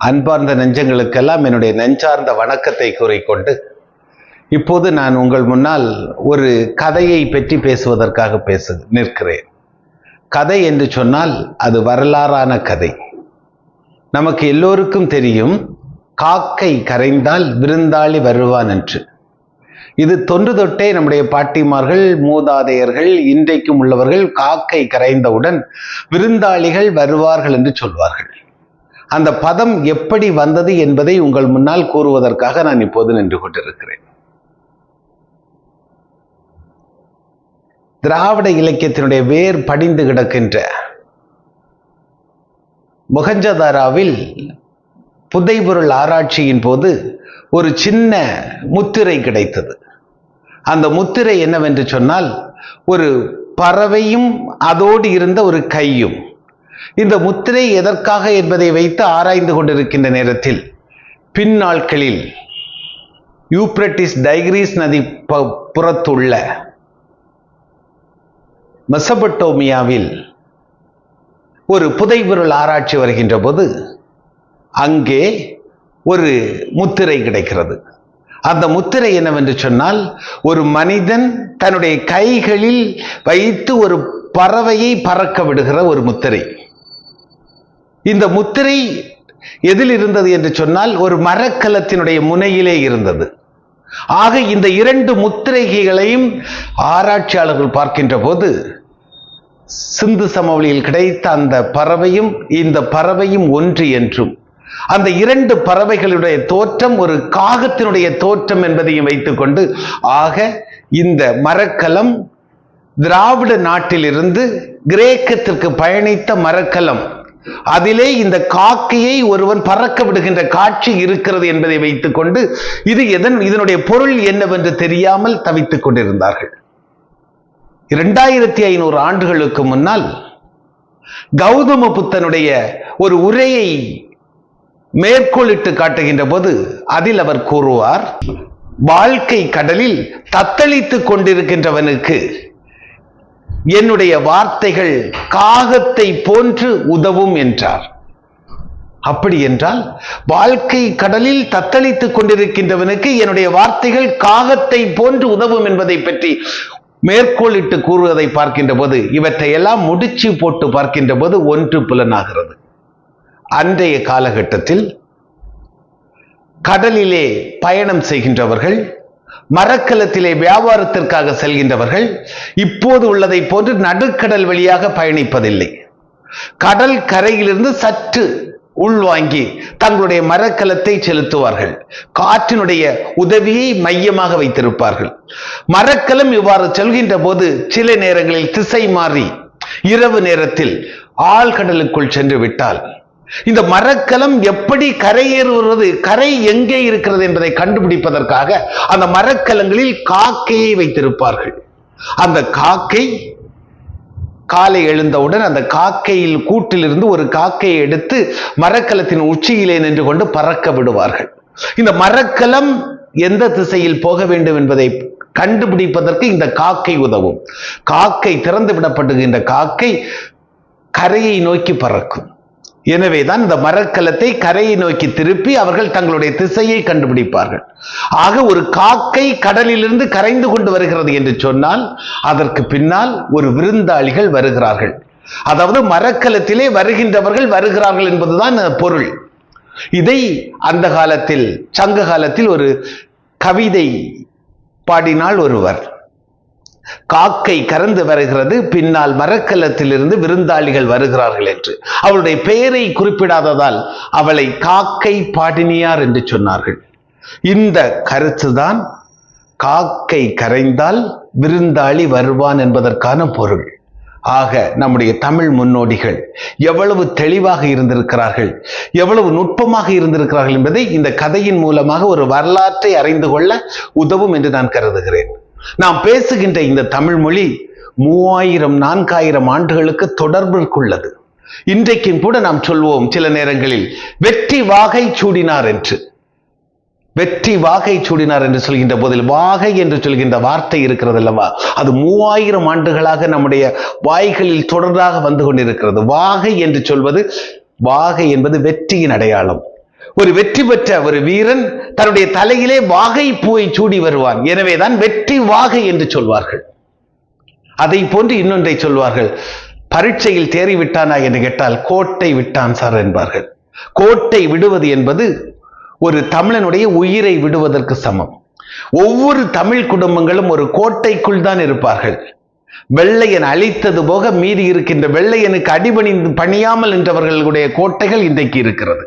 அன்பார்ந்த நெஞ்சங்களுக்கெல்லாம் என்னுடைய நெஞ்சார்ந்த வணக்கத்தை கூறிக்கொண்டு இப்போது நான் உங்கள் முன்னால் ஒரு கதையை பற்றி பேசுவதற்காக பேசு நிற்கிறேன். கதை என்று சொன்னால் அது வரலாறான கதை. நமக்கு எல்லோருக்கும் தெரியும் காக்கை கரைந்தால் விருந்தாளி வருவான் என்று. இது தொன்று தொட்டே நம்முடைய பாட்டிமார்கள் மூதாதையர்கள் இன்றைக்கும் உள்ளவர்கள் காக்கை கரைந்தவுடன் விருந்தாளிகள் வருவார்கள் என்று சொல்வார்கள். அந்த பதம் எப்படி வந்தது என்பதை உங்கள் முன்னால் கூறுவதற்காக நான் இப்போது நின்று கொண்டிருக்கிறேன். திராவிட இலக்கியத்தினுடைய வேர் படிந்து கிடக்கின்ற முகஞ்சதாராவில் புதைபொருள் ஆராய்ச்சியின் போது ஒரு சின்ன முத்திரை கிடைத்தது. அந்த முத்திரை என்னவென்று சொன்னால் ஒரு பறவையும் அதோடு இருந்த ஒரு கையும். இந்த முத்திரை எதற்காக என்பதை வைத்து ஆராய்ந்து கொண்டிருக்கின்ற நேரத்தில் பின்னாட்களில் யூப்ரட்டிஸ் டைக்ரீஸ் நதி ப- புறத்துள்ள மெசபட்டோமியாவில் ஒரு புதைபொருள் ஆராய்ச்சி வருகின்ற போது அங்கே ஒரு முத்திரை கிடைக்கிறது. அந்த முத்திரை என்னவென்று சொன்னால் ஒரு மனிதன் தன்னுடைய கைகளில் வைத்து ஒரு பறவையை பறக்க விடுகிற ஒரு முத்திரை. இந்த முத்திரை எதில் இருந்தது என்று சொன்னால் ஒரு மரக்கலத்தினுடைய முனையிலே இருந்தது. ஆக இந்த இரண்டு முத்திரைகளையும் ஆராய்ச்சியாளர்கள் பார்க்கின்ற போது சிந்து சமவெளியில் கிடைத்த அந்த பறவையும் இந்த பறவையும் ஒன்று என்றும் அந்த இரண்டு பறவைகளுடைய தோற்றம் ஒரு காகத்தினுடைய தோற்றம் என்பதையும் வைத்துக்கொண்டு ஆக இந்த மரக்கலம் திராவிட நாட்டிலிருந்து கிரேக்கத்திற்கு பயணித்த மரக்கலம். அதிலே இந்த காக்கையை ஒருவன் பறக்க விடுகின்ற காட்சி இருக்கிறது என்பதை வைத்துக்கொண்டு இது எதன் இதனுடைய பொருள் என்னவென்று தெரியாமல் தவித்துக் கொண்டிருந்தார்கள். இரண்டாயிரத்தி ஐநூறு ஆண்டுகளுக்கு முன்னால் கௌதம புத்தனுடைய ஒரு உரையை மேற்கோளிட்டு காட்டுகின்ற போது அதில் அவர் கூறுவார் வாழ்க்கை கடலில் தத்தளித்துக் கொண்டிருக்கின்றவனுக்கு என்னுடைய வார்த்தைகள் காகத்தை போன்று உதவும் என்றார். அப்படி என்றால் வாழ்க்கை கடலில் தத்தளித்துக் கொண்டிருக்கின்றவனுக்கு என்னுடைய வார்த்தைகள் காகத்தை போன்று உதவும் என்பதை பற்றி மேற்கோளிட்டு கூறுவதை பார்க்கின்ற போது இவற்றையெல்லாம் முடிச்சு போட்டு பார்க்கின்ற போது ஒன்று புலனாகிறது. அன்றைய காலகட்டத்தில் கடலிலே பயணம் செய்கின்றவர்கள் மரக்கலத்திலே வியாபாரத்திற்காக செல்கின்றவர்கள் இப்போது உள்ளதை போன்று நடுக்கடல் வழியாக பயணிப்பதில்லை. கடல் கரையிலிருந்து சற்று உள்வாங்கி தங்களுடைய மரக்கலத்தை செலுத்துவார்கள். காற்றினுடைய உதவியை மையமாக வைத்திருப்பார்கள். மரக்கலம் இவ்வாறு செல்கின்ற போது சில நேரங்களில் திசை மாறி இரவு நேரத்தில் ஆழ்கடலுக்குள் சென்று விட்டால் இந்த மரக்கலம் எப்படி கரையேறுவது கரை எங்கே இருக்கிறது என்பதை கண்டுபிடிப்பதற்காக அந்த மரக்கலங்களில் காக்கையை வைத்திருப்பார்கள். அந்த காக்கை காலை எழுந்தவுடன் அந்த காக்கையில் கூட்டிலிருந்து ஒரு காக்கையை எடுத்து மரக்கலத்தின் உச்சியிலே நின்று கொண்டு பறக்க விடுவார்கள். இந்த மரக்கலம் எந்த திசையில் போக வேண்டும் என்பதை கண்டுபிடிப்பதற்கு இந்த காக்கை உதவும். காக்கை திறந்து விடப்படுகின்ற காக்கை கரையை நோக்கி பறக்கும். எனவேதான் இந்த மரக்கலத்தை கரையை நோக்கி திருப்பி அவர்கள் தங்களுடைய திசையை கண்டுபிடிப்பார்கள். ஆக ஒரு காக்கை கடலிலிருந்து கரைந்து கொண்டு வருகிறது என்று சொன்னால் அதற்கு பின்னால் ஒரு விருந்தாளிகள் வருகிறார்கள். அதாவது மரக்கலத்திலே வருகின்றவர்கள் வருகிறார்கள் என்பதுதான் பொருள். இதை அந்த காலத்தில் சங்க காலத்தில் ஒரு கவிதை பாடினால் ஒருவர். காக்கை கறந்து வருகிறது பின்னால் மரக்கலத்திலிருந்து விருந்தாளிகள் வருகிறார்கள் என்று. அவளுடைய பெயரை குறிப்பிடாததால் அவளை காக்கை பாடினியார் என்று சொன்னார்கள். இந்த கருத்துதான் காக்கை கரைந்தால் விருந்தாளி வருவான் என்பதற்கான பொருள். ஆக நம்முடைய தமிழ் முன்னோடிகள் எவ்வளவு தெளிவாக இருந்திருக்கிறார்கள் எவ்வளவு நுட்பமாக இருந்திருக்கிறார்கள் என்பதை இந்த கதையின் மூலமாக ஒரு வரலாற்றை அறிந்து கொள்ள உதவும் என்று நான் கருதுகிறேன். நாம் பேசுகின்ற இந்த தமிழ் மொழி மூவாயிரம் நான்காயிரம் ஆண்டுகளுக்கு தொடர்பிற்குள்ளது. இன்றைக்கும் கூட நாம் சொல்வோம் சில நேரங்களில் வெற்றி வாகை சூடினார் என்று. வெற்றி வாகை சூடினார் என்று சொல்கின்ற போதில் வாகை என்று சொல்கின்ற வார்த்தை இருக்கிறது அல்லவா? அது மூவாயிரம் ஆண்டுகளாக நம்முடைய வாய்களில் தொடர்பாக வந்து கொண்டிருக்கிறது. வாகை என்று சொல்வது வாகை என்பது வெற்றியின் அடையாளம். ஒரு வெற்றி பெற்ற ஒரு வீரன் தன்னுடைய தலையிலே வாகை பூவை சூடி வருவான். எனவேதான் வெற்றி வாகை என்று சொல்வார்கள். அதை போன்று இன்னொன்றை சொல்வார்கள். பரீட்சையில் தேறி விட்டானா என்று கேட்டால் கோட்டை விட்டான் சார் என்பார்கள். கோட்டை விடுவது என்பது ஒரு தமிழனுடைய உயிரை விடுவதற்கு சமம். ஒவ்வொரு தமிழ் குடும்பங்களும் ஒரு கோட்டைக்குள் தான் இருப்பார்கள். வெள்ளையன் அழித்தது போக மீதி இருக்கின்ற வெள்ளையனுக்கு அடிபணிந்து பணியாமல் நின்றவர்களுடைய கோட்டைகள் இன்றைக்கு இருக்கிறது.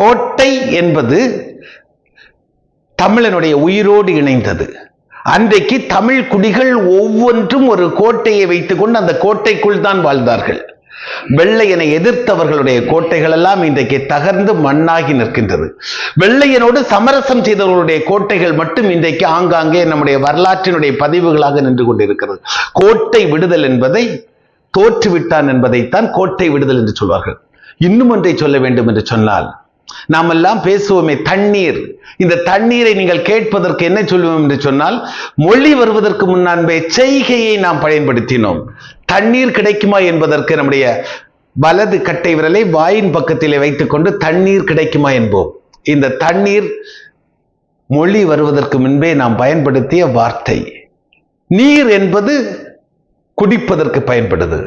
கோட்டை என்பது தமிழனுடைய உயிரோடு இணைந்தது. அன்றைக்கு தமிழ் குடிகள் ஒவ்வொன்றும் ஒரு கோட்டையை வைத்துக்கொண்டு அந்த கோட்டைக்குள் தான் வாழ்ந்தார்கள். வெள்ளையனை எதிர்த்தவர்களுடைய கோட்டைகள் எல்லாம் இன்றைக்கு தகர்ந்து மண்ணாகி நிற்கின்றது. வெள்ளையனோடு சமரசம் செய்தவர்களுடைய கோட்டைகள் மட்டும் இன்றைக்கு ஆங்காங்கே நம்முடைய வரலாற்றினுடைய பதிவுகளாக நின்று கொண்டிருக்கிறது. கோட்டை விடுதல் என்பதை தோற்றுவிட்டான் என்பதைத்தான் கோட்டை விடுதல் என்று சொல்வார்கள். இன்னும் ஒன்றை சொல்ல வேண்டும் என்று சொன்னால் நாம் எல்லாம் பேசுவோமே தண்ணீர். இந்த தண்ணீரை நீங்கள் கேட்பதற்கு என்ன சொல்வோம் என்று சொன்னால் மொழி வருவதற்கு முன்னான்பே செய்கையை நாம் பயன்படுத்தினோம். தண்ணீர் கிடைக்குமா என்பதற்கு நம்முடைய வலது கட்டை விரலை வாயின் பக்கத்திலே வைத்துக்கொண்டு தண்ணீர் கிடைக்குமா என்போம். இந்த தண்ணீர் மொழி வருவதற்கு முன்பே நாம் பயன்படுத்திய வார்த்தை. நீர் என்பது குடிப்பதற்கு பயன்படுது.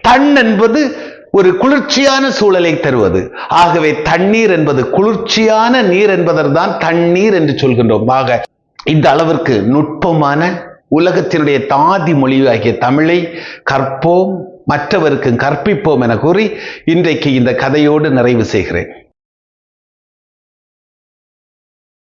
தன் என்பது ஒரு குளிர்ச்சியான சூழலை தருவது. ஆகவே தண்ணீர் என்பது குளிர்ச்சியான நீர் என்பதற்தான் தண்ணீர் என்று சொல்கின்றோம். ஆக இந்த அளவிற்கு நுட்பமான உலகத்தினுடைய தாதி மொழியாகிய தமிழை கற்போம் மற்றவருக்கும் கற்பிப்போம் என கூறி இன்றைக்கு இந்த கதையோடு நிறைவு செய்கிறேன்.